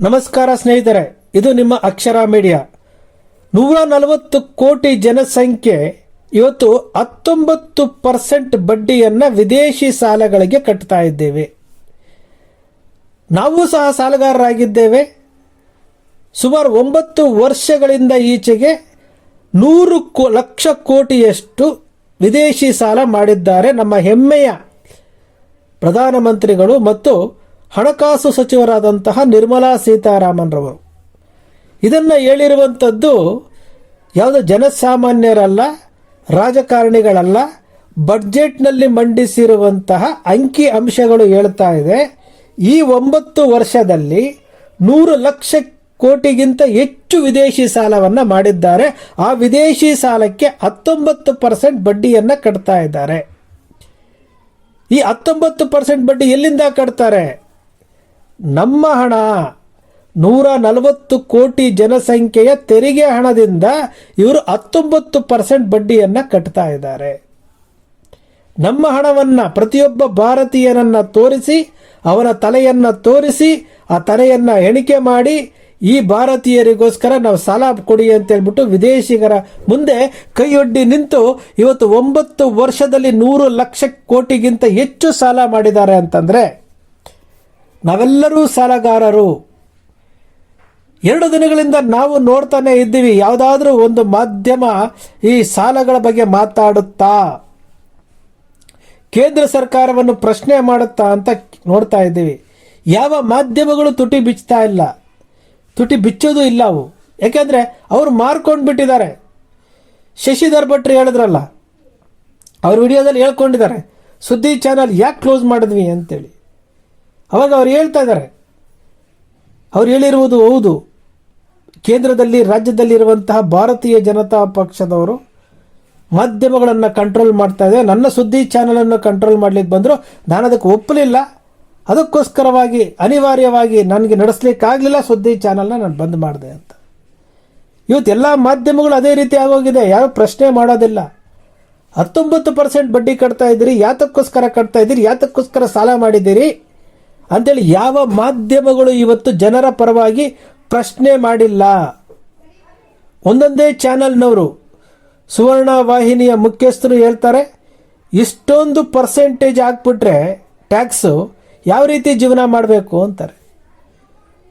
ನಮಸ್ಕಾರ ಸ್ನೇಹಿತರೆ, ಇದು ನಿಮ್ಮ ಅಕ್ಷರ ಮೀಡಿಯಾ. ನೂರ ನಲವತ್ತು ಕೋಟಿ ಜನಸಂಖ್ಯೆ, ಇವತ್ತು ಹತ್ತೊಂಬತ್ತು ಪರ್ಸೆಂಟ್ ಬಡ್ಡಿಯನ್ನು ವಿದೇಶಿ ಸಾಲಗಳಿಗೆ ಕಟ್ತಾ ಇದ್ದೇವೆ. ನಾವು ಸಹ ಸಾಲಗಾರರಾಗಿದ್ದೇವೆ. ಸುಮಾರು ಒಂಬತ್ತು ವರ್ಷಗಳಿಂದ ಈಚೆಗೆ ನೂರು ಕೋ, ಲಕ್ಷ ಕೋಟಿಯಷ್ಟು ವಿದೇಶಿ ಸಾಲ ಮಾಡಿದ್ದಾರೆ ನಮ್ಮ ಹೆಮ್ಮೆಯ ಪ್ರಧಾನಮಂತ್ರಿಗಳು ಮತ್ತು ಹಣಕಾಸು ಸಚಿವರಾದಂತಹ ನಿರ್ಮಲಾ ಸೀತಾರಾಮನ್ ರವರು ಇದನ್ನು ಹೇಳಿರುವಂಥದ್ದು ಯಾವುದೋ ಜನಸಾಮಾನ್ಯರಲ್ಲ, ರಾಜಕಾರಣಿಗಳಲ್ಲ, ಬಡ್ಜೆಟ್ನಲ್ಲಿ ಮಂಡಿಸಿರುವಂತಹ ಅಂಕಿ ಅಂಶಗಳು ಹೇಳ್ತಾ ಇದೆ. ಈ ಒಂಬತ್ತು ವರ್ಷದಲ್ಲಿ ನೂರು ಲಕ್ಷ ಕೋಟಿಗಿಂತ ಹೆಚ್ಚು ವಿದೇಶಿ ಸಾಲವನ್ನು ಮಾಡಿದ್ದಾರೆ. ಆ ವಿದೇಶಿ ಸಾಲಕ್ಕೆ ಹತ್ತೊಂಬತ್ತು ಪರ್ಸೆಂಟ್ ಬಡ್ಡಿಯನ್ನು ಕಟ್ತಾ ಇದ್ದಾರೆ. ಈ ಹತ್ತೊಂಬತ್ತು ಪರ್ಸೆಂಟ್ ಬಡ್ಡಿ ಎಲ್ಲಿಂದ ಕಟ್ತಾರೆ? ನಮ್ಮ ಹಣ ನೂರ ನಲವತ್ತು ಕೋಟಿ ಜನಸಂಖ್ಯೆಯ ತೆರಿಗೆ ಹಣದಿಂದ ಇವರು ಹತ್ತೊಂಬತ್ತು ಪರ್ಸೆಂಟ್ ಬಡ್ಡಿಯನ್ನು ಕಟ್ತಾ ಇದ್ದಾರೆ. ನಮ್ಮ ಹಣವನ್ನು ಪ್ರತಿಯೊಬ್ಬ ಭಾರತೀಯನನ್ನ ತೋರಿಸಿ, ಅವನ ತಲೆಯನ್ನು ತೋರಿಸಿ, ಆ ತಲೆಯನ್ನು ಎಣಿಕೆ ಮಾಡಿ, ಈ ಭಾರತೀಯರಿಗೋಸ್ಕರ ನಾವು ಸಾಲ ಕೊಡಿ ಅಂತ ಹೇಳ್ಬಿಟ್ಟು ವಿದೇಶಿಗರ ಮುಂದೆ ಕೈಯೊಡ್ಡಿ ನಿಂತು ಇವತ್ತು ಒಂಬತ್ತು ವರ್ಷದಲ್ಲಿ ನೂರು ಲಕ್ಷ ಕೋಟಿಗಿಂತ ಹೆಚ್ಚು ಸಾಲ ಮಾಡಿದ್ದಾರೆ ಅಂತಂದ್ರೆ ನಾವೆಲ್ಲರೂ ಸಾಲಗಾರರು. ಎರಡು ದಿನಗಳಿಂದ ನಾವು ನೋಡ್ತಾನೆ ಇದ್ದೀವಿ. ಯಾವುದಾದ್ರೂ ಒಂದು ಮಾಧ್ಯಮ ಈ ಸಾಲಗಳ ಬಗ್ಗೆ ಮಾತಾಡುತ್ತಾ? ಕೇಂದ್ರ ಸರ್ಕಾರವನ್ನು ಪ್ರಶ್ನೆ ಮಾಡುತ್ತಾ ಅಂತ ನೋಡ್ತಾ ಇದ್ದೀವಿ. ಯಾವ ಮಾಧ್ಯಮಗಳು ತುಟಿ ಬಿಚ್ಚುತ್ತಾ ಇಲ್ಲ? ತುಟಿ ಬಿಚ್ಚೋದು ಇಲ್ಲ ಅವು. ಯಾಕೆಂದರೆ ಅವರು ಮಾರ್ಕೊಂಡು ಬಿಟ್ಟಿದ್ದಾರೆ ಶಶಿಧರ್ ಭಟ್ರು ಹೇಳಿದ್ರಲ್ಲ, ಅವ್ರ ವಿಡಿಯೋದಲ್ಲಿ ಹೇಳ್ಕೊಂಡಿದ್ದಾರೆ, ಸುದ್ದಿ ಚಾನಲ್ ಯಾಕೆ ಕ್ಲೋಸ್ ಮಾಡಿದ್ವಿ ಅಂತೇಳಿ. ಅವಾಗ ಅವ್ರು ಹೇಳ್ತಾ ಇದ್ದಾರೆ ಅವ್ರು ಹೇಳಿರುವುದು ಹೌದು. ಕೇಂದ್ರದಲ್ಲಿ, ರಾಜ್ಯದಲ್ಲಿರುವಂತಹ ಭಾರತೀಯ ಜನತಾ ಪಕ್ಷದವರು ಮಾಧ್ಯಮಗಳನ್ನು ಕಂಟ್ರೋಲ್ ಮಾಡ್ತಾ ಇದೆ ನನ್ನ ಸುದ್ದಿ ಚಾನಲನ್ನು ಕಂಟ್ರೋಲ್ ಮಾಡ್ಲಿಕ್ಕೆ ಬಂದರು. ನಾನು ಅದಕ್ಕೆ ಒಪ್ಪಲಿಲ್ಲ. ಅದಕ್ಕೋಸ್ಕರವಾಗಿ, ಅನಿವಾರ್ಯವಾಗಿ ನನಗೆ ನಡೆಸಲಿಕ್ಕಾಗಲಿಲ್ಲ ಸುದ್ದಿ ಚಾನಲ್ನ ನಾನು ಬಂದ್ ಮಾಡಿದೆ ಅಂತ. ಇವತ್ತು ಎಲ್ಲ ಮಾಧ್ಯಮಗಳು ಅದೇ ರೀತಿ ಆಗೋಗಿದೆ. ಯಾರು ಪ್ರಶ್ನೆ ಮಾಡೋದಿಲ್ಲ. ಹತ್ತೊಂಬತ್ತು ಪರ್ಸೆಂಟ್ ಬಡ್ಡಿ ಕಟ್ತಾ ಇದ್ದೀರಿ. ಯಾತಕ್ಕೋಸ್ಕರ ಕಟ್ತಾ ಇದ್ದೀರಿ? ಯಾತಕ್ಕೋಸ್ಕರ ಸಾಲ ಮಾಡಿದ್ದೀರಿ? ಅಂತೇಳಿ ಯಾವ ಮಾಧ್ಯಮಗಳು ಇವತ್ತು ಜನರ ಪರವಾಗಿ ಪ್ರಶ್ನೆ ಮಾಡಿಲ್ಲ. ಒಂದೊಂದೇ ಚಾನಲ್ನವರು ಸುವರ್ಣ ವಾಹಿನಿಯ ಮುಖ್ಯಸ್ಥರು ಹೇಳ್ತಾರೆ, ಇಷ್ಟೊಂದು ಪರ್ಸೆಂಟೇಜ್ ಹಾಕ್ಬಿಟ್ರೆ ಟ್ಯಾಕ್ಸು ಯಾವ ರೀತಿ ಜೀವನ ಮಾಡಬೇಕು ಅಂತಾರೆ.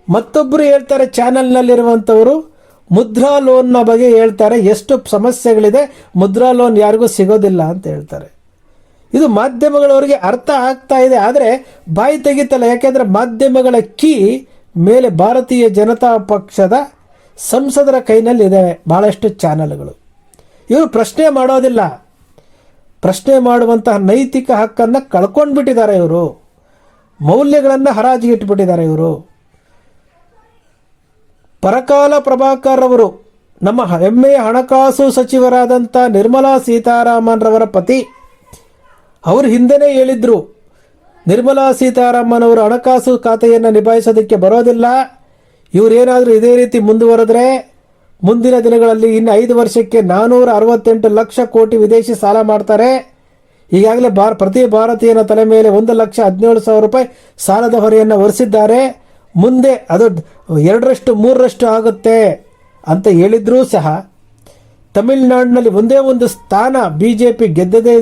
ಮತ್ತೊಬ್ಬರು ಹೇಳ್ತಾರೆ, ಚಾನಲ್ನಲ್ಲಿರುವಂಥವರು ಮುದ್ರಾ ಲೋನ್ನ ಬಗ್ಗೆ ಹೇಳ್ತಾರೆ, ಎಷ್ಟು ಸಮಸ್ಯೆಗಳಿದೆ, ಮುದ್ರಾ ಲೋನ್ ಯಾರಿಗೂ ಸಿಗೋದಿಲ್ಲ ಅಂತ ಹೇಳ್ತಾರೆ. ಇದು ಮಾಧ್ಯಮಗಳವರಿಗೆ ಅರ್ಥ ಆಗ್ತಾ ಇದೆ. ಆದರೆ ಬಾಯಿ ತೆಗಿತಲ್ಲ. ಯಾಕೆಂದರೆ ಮಾಧ್ಯಮಗಳ ಕೀ ಮೇಲೆ ಭಾರತೀಯ ಜನತಾ ಪಕ್ಷದ ಸಂಸದರ ಕೈನಲ್ಲಿದೆ ಭಾಳಷ್ಟು ಚಾನಲ್ಗಳು. ಇವರು ಪ್ರಶ್ನೆ ಮಾಡೋದಿಲ್ಲ. ಪ್ರಶ್ನೆ ಮಾಡುವಂತಹ ನೈತಿಕ ಹಕ್ಕನ್ನು ಕಳ್ಕೊಂಡ್ಬಿಟ್ಟಿದ್ದಾರೆ ಇವರು. ಮೌಲ್ಯಗಳನ್ನು ಹರಾಜಿಗೆ ಇಟ್ಬಿಟ್ಟಿದ್ದಾರೆ ಇವರು. ಪರಕಾಲ ಪ್ರಭಾಕರ್ ಅವರು, ನಮ್ಮ ಹೆಮ್ಮೆಯ ಹಣಕಾಸು ಸಚಿವರಾದಂಥ ನಿರ್ಮಲಾ ಸೀತಾರಾಮನ್ರವರ ಪತಿ ಅವರು ಹಿಂದೆನೇ ಹೇಳಿದ್ರು, ನಿರ್ಮಲಾ ಸೀತಾರಾಮನ್ ಅವರು ಹಣಕಾಸು ಖಾತೆಯನ್ನು ನಿಭಾಯಿಸೋದಕ್ಕೆ ಬರೋದಿಲ್ಲ. ಇವರೇನಾದರೂ ಇದೇ ರೀತಿ ಮುಂದುವರೆದ್ರೆ, ಮುಂದಿನ ದಿನಗಳಲ್ಲಿ ಇನ್ನು ಐದು ವರ್ಷಕ್ಕೆ ನಾನ್ನೂರ ಅರವತ್ತೆಂಟು ಲಕ್ಷ ಕೋಟಿ ವಿದೇಶಿ ಸಾಲ ಮಾಡ್ತಾರೆ. ಈಗಾಗಲೇ ಭಾರ, ಪ್ರತಿ ಭಾರತೀಯನ ತಲೆ ಮೇಲೆ ಒಂದು ಲಕ್ಷ ಹದಿನೇಳು ಸಾವಿರ ರೂಪಾಯಿ ಸಾಲದ ಹೊರೆಯನ್ನು ಹೊರಿಸಿದ್ದಾರೆ ಮುಂದೆ ಅದು ಎರಡರಷ್ಟು, ಮೂರರಷ್ಟು ಆಗುತ್ತೆ ಅಂತ ಹೇಳಿದ್ರೂ ಸಹ ತಮಿಳುನಾಡಿನಲ್ಲಿ ಒಂದೇ ಒಂದು ಸ್ಥಾನ ಬಿ ಜೆ ಪಿ ಗೆದ್ದದೇ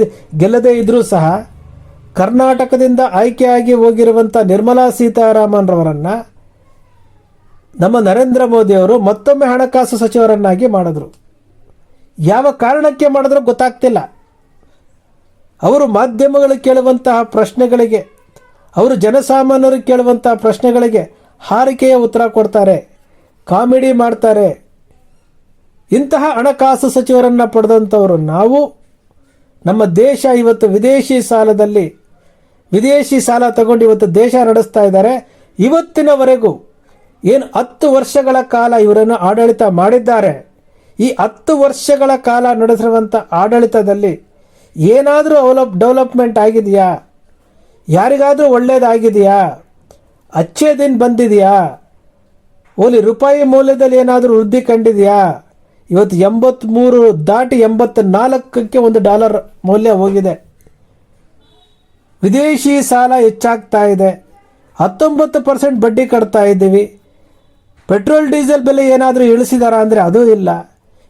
ಗೆಲ್ಲದೇ ಇದ್ದರೂ ಸಹ ಕರ್ನಾಟಕದಿಂದ ಆಯ್ಕೆಯಾಗಿ ಹೋಗಿರುವಂಥ ನಿರ್ಮಲಾ ಸೀತಾರಾಮನ್ ರವರನ್ನು ನಮ್ಮ ನರೇಂದ್ರ ಮೋದಿಯವರು ಮತ್ತೊಮ್ಮೆ ಹಣಕಾಸು ಸಚಿವರನ್ನಾಗಿ ಮಾಡಿದ್ರು. ಯಾವ ಕಾರಣಕ್ಕೆ ಮಾಡಿದ್ರು ಗೊತ್ತಾಗ್ತಿಲ್ಲ. ಅವರು ಮಾಧ್ಯಮಗಳು ಕೇಳುವಂತಹ ಪ್ರಶ್ನೆಗಳಿಗೆ, ಅವರು ಜನಸಾಮಾನ್ಯರು ಕೇಳುವಂತಹ ಪ್ರಶ್ನೆಗಳಿಗೆ ಹಾರಿಕೆಯ ಉತ್ತರ ಕೊಡ್ತಾರೆ, ಕಾಮಿಡಿ ಮಾಡ್ತಾರೆ ಇಂತಹ ಹಣಕಾಸು ಸಚಿವರನ್ನ ಪಡೆದಂಥವರು ನಾವು, ನಮ್ಮ ದೇಶ ಇವತ್ತು ವಿದೇಶಿ ಸಾಲದಲ್ಲಿ, ವಿದೇಶಿ ಸಾಲ ತಗೊಂಡು ಇವತ್ತು ದೇಶ ನಡೆಸ್ತಾ ಇದ್ದಾರೆ. ಇವತ್ತಿನವರೆಗೂ ಏನು ಹತ್ತು ವರ್ಷಗಳ ಕಾಲ ಇವರನ್ನು ಆಡಳಿತ ಮಾಡಿದ್ದಾರೆ. ಈ ಹತ್ತು ವರ್ಷಗಳ ಕಾಲ ನಡೆಸಿರುವಂಥ ಆಡಳಿತದಲ್ಲಿ ಏನಾದರೂ ಅವಲಪ್, ಡೆವಲಪ್ಮೆಂಟ್ ಆಗಿದೆಯಾ? ಯಾರಿಗಾದರೂ ಒಳ್ಳೇದಾಗಿದೆಯಾ? ಅಚ್ಚೇ ದಿನ ಬಂದಿದೆಯಾ? ಓಲಿ ರೂಪಾಯಿ ಮೌಲ್ಯದಲ್ಲಿ ಏನಾದರೂ ವೃದ್ಧಿ ಕಂಡಿದೆಯಾ? ಇವತ್ತು ಎಂಬತ್ತ್ಮೂರು ದಾಟಿ ಎಂಬತ್ತ ನಾಲ್ಕಕ್ಕೆ ಒಂದು ಡಾಲರ್ ಮೌಲ್ಯ ಹೋಗಿದೆ. ವಿದೇಶಿ ಸಾಲ ಹೆಚ್ಚಾಗ್ತಾ ಇದೆ. ಹತ್ತೊಂಬತ್ತು ಪರ್ಸೆಂಟ್ ಬಡ್ಡಿ ಕಟ್ತಾ ಇದ್ದೀವಿ. ಪೆಟ್ರೋಲ್, ಡೀಸೆಲ್ ಬೆಲೆ ಏನಾದರೂ ಇಳಿಸಿದಾರಾ ಅಂದರೆ ಅದೂ ಇಲ್ಲ.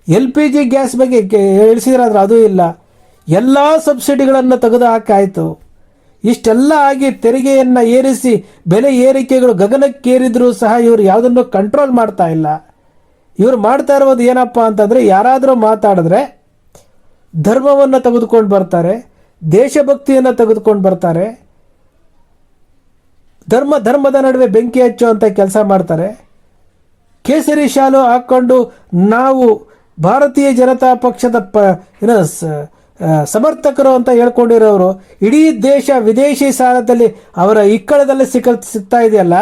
ಎಲ್ ಪಿ ಜಿ ಗ್ಯಾಸ್ ಬಗ್ಗೆ ಇಳಿಸಿದಾರಾದ್ರೆ ಅದೂ ಇಲ್ಲ. ಎಲ್ಲ ಸಬ್ಸಿಡಿಗಳನ್ನು ತೆಗೆದು ಹಾಕಾಯಿತು ಇಷ್ಟೆಲ್ಲ ಆಗಿ ತೆರಿಗೆಯನ್ನು ಏರಿಸಿ ಬೆಲೆ ಏರಿಕೆಗಳು ಗಗನಕ್ಕೇರಿದರೂ ಸಹ ಇವರು ಯಾವುದನ್ನು ಕಂಟ್ರೋಲ್ ಮಾಡ್ತಾ ಇಲ್ಲ. ಇವರು ಮಾಡ್ತಾ ಇರೋದು ಏನಪ್ಪ ಅಂತಂದರೆ ಯಾರಾದರೂ ಮಾತಾಡಿದ್ರೆ ಧರ್ಮವನ್ನು ತೆಗೆದುಕೊಂಡು ಬರ್ತಾರೆ, ದೇಶಭಕ್ತಿಯನ್ನು ತೆಗೆದುಕೊಂಡು ಬರ್ತಾರೆ, ಧರ್ಮ, ಧರ್ಮದ ನಡುವೆ ಬೆಂಕಿ ಹಚ್ಚುವಂಥ ಕೆಲಸ ಮಾಡ್ತಾರೆ. ಕೇಸರಿ ಶಾಲು ಹಾಕ್ಕೊಂಡು ನಾವು ಭಾರತೀಯ ಜನತಾ ಪಕ್ಷದ ಪ, ಏನೋ ಸಮರ್ಥಕರು ಅಂತ ಹೇಳ್ಕೊಂಡಿರೋರು, ಇಡೀ ದೇಶ ವಿದೇಶಿ ಸಾಲದಲ್ಲಿ ಅವರ ಇಕ್ಕಳದಲ್ಲಿ ಸಿಕ್ಕ ಸಿಗ್ತಾ ಇದೆಯಲ್ಲ,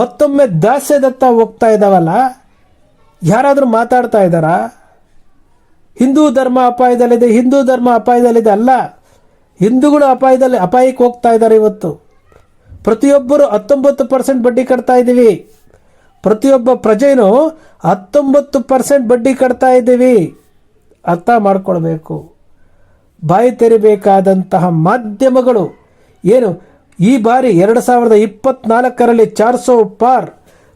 ಮತ್ತೊಮ್ಮೆ ದಾಸ್ಯದತ್ತ ಹೋಗ್ತಾ ಇದ್ದಾವಲ್ಲ ಯಾರಾದರೂ ಮಾತಾಡ್ತಾ ಇದ್ದಾರಾ? ಹಿಂದೂ ಧರ್ಮ ಅಪಾಯದಲ್ಲಿದೆ, ಹಿಂದೂ ಧರ್ಮ ಅಪಾಯದಲ್ಲಿದೆ ಅಲ್ಲ. ಹಿಂದೂಗಳು ಅಪಾಯದಲ್ಲಿ, ಅಪಾಯಕ್ಕೆ ಹೋಗ್ತಾ ಇದ್ದಾರೆ ಇವತ್ತು. ಪ್ರತಿಯೊಬ್ಬರು ಹತ್ತೊಂಬತ್ತು ಪರ್ಸೆಂಟ್ ಬಡ್ಡಿ ಕಟ್ತಾ ಇದ್ದೀವಿ. ಪ್ರತಿಯೊಬ್ಬ ಪ್ರಜೆನೂ ಹತ್ತೊಂಬತ್ತು ಪರ್ಸೆಂಟ್ ಬಡ್ಡಿ ಕಟ್ತಾ ಇದ್ದೀವಿ. ಅರ್ಥ ಮಾಡ್ಕೊಳ್ಬೇಕು. ಬಾಯಿ ತೆರಿಬೇಕಾದಂತಹ ಮಾಧ್ಯಮಗಳು ಏನು? ಈ ಬಾರಿ ಎರಡು ಸಾವಿರದ ಇಪ್ಪತ್ನಾಲ್ಕರಲ್ಲಿ ಚಾರ್ ಸೋ ಪಾರ್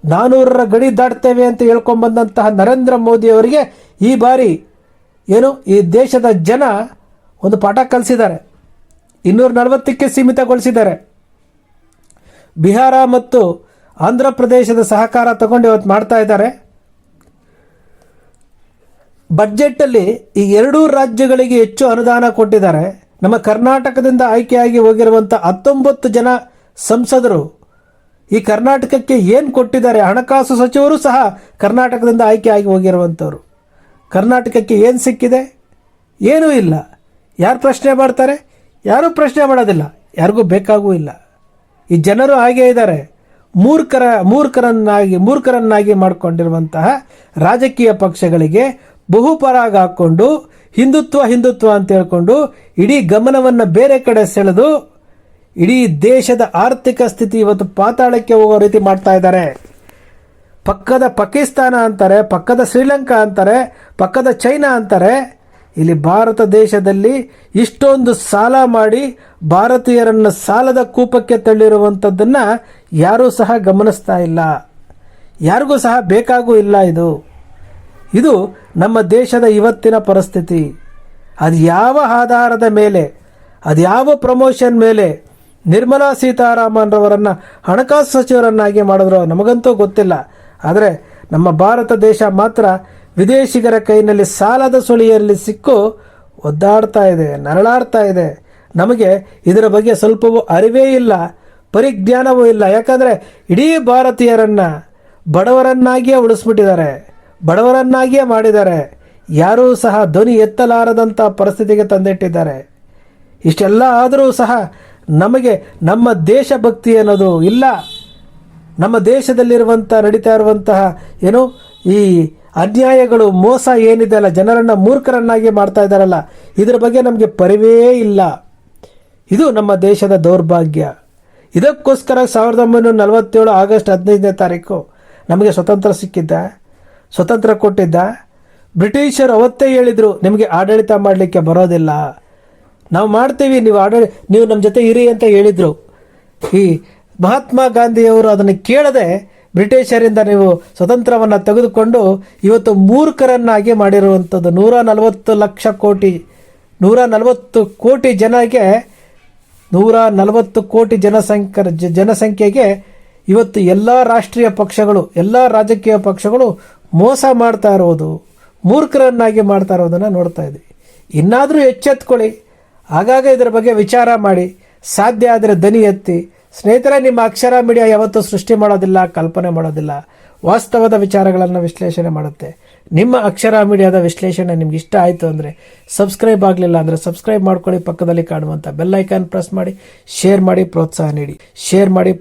ನಾನೂರರ ಗಡಿ ದಾಟ್ತೇವೆ ಅಂತ ಹೇಳ್ಕೊಂಬಂದಂತಹ ನರೇಂದ್ರ ಮೋದಿ ಅವರಿಗೆ ಈ ಬಾರಿ ಏನು ಈ ದೇಶದ ಜನ ಒಂದು ಪಾಠ ಕಲಿಸಿದ್ದಾರೆ. ಇನ್ನೂರ ನಲವತ್ತಕ್ಕೆ ಸೀಮಿತಗೊಳಿಸಿದ್ದಾರೆ. ಬಿಹಾರ ಮತ್ತು ಆಂಧ್ರ ಪ್ರದೇಶದ ಸಹಕಾರ ತಗೊಂಡು ಇವತ್ತು ಮಾಡ್ತಾ ಇದ್ದಾರೆ. ಬಜೆಟ್ಟಲ್ಲಿ ಈ ಎರಡೂ ರಾಜ್ಯಗಳಿಗೆ ಹೆಚ್ಚು ಅನುದಾನ ಕೊಟ್ಟಿದ್ದಾರೆ. ನಮ್ಮ ಕರ್ನಾಟಕದಿಂದ ಆಯ್ಕೆಯಾಗಿ ಹೋಗಿರುವಂಥ ಹತ್ತೊಂಬತ್ತು ಜನ ಸಂಸದರು ಈ ಕರ್ನಾಟಕಕ್ಕೆ ಏನು ಕೊಟ್ಟಿದ್ದಾರೆ ಹಣಕಾಸು ಸಚಿವರು ಸಹ ಕರ್ನಾಟಕದಿಂದ ಆಯ್ಕೆ ಆಗಿ ಹೋಗಿರುವಂಥವ್ರು. ಕರ್ನಾಟಕಕ್ಕೆ ಏನು ಸಿಕ್ಕಿದೆ? ಏನೂ ಇಲ್ಲ. ಯಾರು ಪ್ರಶ್ನೆ ಮಾಡ್ತಾರೆ? ಯಾರೂ ಪ್ರಶ್ನೆ ಮಾಡೋದಿಲ್ಲ. ಯಾರಿಗೂ ಬೇಕಾಗೂ ಇಲ್ಲ. ಈ ಜನರು ಹಾಗೇ ಇದ್ದಾರೆ. ಮೂರ್ಖರ, ಮೂರ್ಖರನ್ನಾಗಿ ಮೂರ್ಖರನ್ನಾಗಿ ಮಾಡಿಕೊಂಡಿರುವಂತಹ ರಾಜಕೀಯ ಪಕ್ಷಗಳಿಗೆ ಬಹುಪರಾಗ ಹಾಕ್ಕೊಂಡು ಹಿಂದುತ್ವ ಹಿಂದುತ್ವ ಅಂತ ಹೇಳ್ಕೊಂಡು ಇಡೀ ಗಮನವನ್ನು ಬೇರೆ ಕಡೆ ಸೆಳೆದು ಇಡೀ ದೇಶದ ಆರ್ಥಿಕ ಸ್ಥಿತಿ ಇವತ್ತು ಪಾತಾಳಕ್ಕೆ ಹೋಗೋ ರೀತಿ ಮಾಡ್ತಾ ಇದ್ದಾರೆ. ಪಕ್ಕದ ಪಾಕಿಸ್ತಾನ ಅಂತಾರೆ, ಪಕ್ಕದ ಶ್ರೀಲಂಕಾ ಅಂತಾರೆ, ಪಕ್ಕದ ಚೈನಾ ಅಂತಾರೆ. ಇಲ್ಲಿ ಭಾರತ ದೇಶದಲ್ಲಿ ಇಷ್ಟೊಂದು ಸಾಲ ಮಾಡಿ ಭಾರತೀಯರನ್ನು ಸಾಲದ ಕೂಪಕ್ಕೆ ತಳ್ಳಿರುವಂಥದ್ದನ್ನು ಯಾರೂ ಸಹ ಗಮನಿಸ್ತಾ ಇಲ್ಲ. ಯಾರಿಗೂ ಸಹ ಬೇಕಾಗೂ ಇಲ್ಲ ಇದು. ಇದು ನಮ್ಮ ದೇಶದ ಇವತ್ತಿನ ಪರಿಸ್ಥಿತಿ. ಅದು ಯಾವ ಆಧಾರದ ಮೇಲೆ, ಅದು ಯಾವ ಪ್ರಮೋಷನ್ ಮೇಲೆ ನಿರ್ಮಲಾ ಸೀತಾರಾಮನ್ ರವರನ್ನು ಹಣಕಾಸು ಸಚಿವರನ್ನಾಗಿ ಮಾಡಿದ್ರು ನಮಗಂತೂ ಗೊತ್ತಿಲ್ಲ. ಆದರೆ ನಮ್ಮ ಭಾರತ ದೇಶ ಮಾತ್ರ ವಿದೇಶಿಗರ ಕೈನಲ್ಲಿ ಸಾಲದ ಸುಳಿಯಲ್ಲಿ ಸಿಕ್ಕು ಒದ್ದಾಡ್ತಾ ಇದೆ, ನರಳಾಡ್ತಾ ಇದೆ. ನಮಗೆ ಇದರ ಬಗ್ಗೆ ಸ್ವಲ್ಪವೂ ಅರಿವೇ ಇಲ್ಲ, ಪರಿಜ್ಞಾನವೂ ಇಲ್ಲ. ಯಾಕಂದರೆ ಇಡೀ ಭಾರತೀಯರನ್ನು ಬಡವರನ್ನಾಗಿಯೇ ಉಳಿಸ್ಬಿಟ್ಟಿದ್ದಾರೆ, ಬಡವರನ್ನಾಗಿಯೇ ಮಾಡಿದ್ದಾರೆ. ಯಾರೂ ಸಹ ಧ್ವನಿ ಎತ್ತಲಾರದಂಥ ಪರಿಸ್ಥಿತಿಗೆ ತಂದಿಟ್ಟಿದ್ದಾರೆ. ಇಷ್ಟೆಲ್ಲ ಆದರೂ ಸಹ ನಮಗೆ ನಮ್ಮ ದೇಶಭಕ್ತಿ ಅನ್ನೋದು ಇಲ್ಲ. ನಮ್ಮ ದೇಶದಲ್ಲಿರುವಂಥ ನಡೀತಾ ಇರುವಂತಹ ಏನು ಈ ಅನ್ಯಾಯಗಳು, ಮೋಸ ಏನಿದೆ ಅಲ್ಲ, ಜನರನ್ನು ಮೂರ್ಖರನ್ನಾಗಿ ಮಾಡ್ತಾ ಇದ್ದಾರಲ್ಲ, ಇದರ ಬಗ್ಗೆ ನಮಗೆ ಪರಿವೇ ಇಲ್ಲ. ಇದು ನಮ್ಮ ದೇಶದ ದೌರ್ಭಾಗ್ಯ. ಇದಕ್ಕೋಸ್ಕರ ಸಾವಿರದ ಒಂಬೈನೂರ ನಲವತ್ತೇಳು ಆಗಸ್ಟ್ ಹದಿನೈದನೇ ತಾರೀಕು ನಮಗೆ ಸ್ವತಂತ್ರ ಸಿಕ್ಕಿದ್ದ, ಸ್ವತಂತ್ರ ಕೊಟ್ಟಿದ್ದ. ಬ್ರಿಟಿಷರು ಅವತ್ತೇ ಹೇಳಿದರು, ನಿಮಗೆ ಆಡಳಿತ ಮಾಡಲಿಕ್ಕೆ ಬರೋದಿಲ್ಲ. ನಾವು ಮಾಡ್ತೀವಿ, ನೀವು ಆಡಳಿ ನೀವು ನಮ್ಮ ಜೊತೆ ಇರಿ ಅಂತ ಹೇಳಿದರು. ಈ ಮಹಾತ್ಮ ಗಾಂಧಿಯವರು ಅದನ್ನು ಕೇಳದೆ ಬ್ರಿಟಿಷರಿಂದ ನೀವು ಸ್ವತಂತ್ರವನ್ನು ತೆಗೆದುಕೊಂಡು ಇವತ್ತು ಮೂರ್ಖರನ್ನಾಗಿ ಮಾಡಿರುವಂಥದ್ದು. ನೂರ ನಲವತ್ತು ಲಕ್ಷ ಕೋಟಿ, ನೂರ ನಲವತ್ತು ಕೋಟಿ ಜನಗೆ, ನೂರ ನಲವತ್ತು ಕೋಟಿ ಜನಸಂಖ್ಯ ಜನಸಂಖ್ಯೆಗೆ ಇವತ್ತು ಎಲ್ಲ ರಾಷ್ಟ್ರೀಯ ಪಕ್ಷಗಳು, ಎಲ್ಲ ರಾಜಕೀಯ ಪಕ್ಷಗಳು ಮೋಸ ಮಾಡ್ತಾ ಇರೋದು ಮೂರ್ಖರನ್ನಾಗಿ ಮಾಡ್ತಾ ಇರೋದನ್ನು ನೋಡ್ತಾ ಇದ್ದೀವಿ. ಇನ್ನಾದರೂ ಎಚ್ಚೆತ್ಕೊಳ್ಳಿ. ಆಗಾಗ ಇದರ ಬಗ್ಗೆ ವಿಚಾರ ಮಾಡಿ. ಸಾಧ್ಯ ಆದರೆ ದನಿ ಎತ್ತಿ. ಸ್ನೇಹಿತರೆ, ನಿಮ್ಮ ಅಕ್ಷರ ಮೀಡಿಯಾ ಯಾವತ್ತೂ ಸೃಷ್ಟಿ ಮಾಡೋದಿಲ್ಲ, ಕಲ್ಪನೆ ಮಾಡೋದಿಲ್ಲ. ವಾಸ್ತವದ ವಿಚಾರಗಳನ್ನು ವಿಶ್ಲೇಷಣೆ ಮಾಡುತ್ತೆ. ನಿಮ್ಮ ಅಕ್ಷರ ಮೀಡಿಯಾದ ವಿಶ್ಲೇಷಣೆ ನಿಮ್ಗೆ ಇಷ್ಟ ಆಯಿತು ಅಂದರೆ ಸಬ್ಸ್ಕ್ರೈಬ್ ಆಗಲಿಲ್ಲ ಅಂದರೆ ಸಬ್ಸ್ಕ್ರೈಬ್ ಮಾಡ್ಕೊಳ್ಳಿ. ಪಕ್ಕದಲ್ಲಿ ಕಾಣುವಂಥ ಬೆಲ್ ಐಕಾನ್ ಪ್ರೆಸ್ ಮಾಡಿ. ಶೇರ್ ಮಾಡಿ, ಪ್ರೋತ್ಸಾಹ ನೀಡಿ. ಶೇರ್ ಮಾಡಿ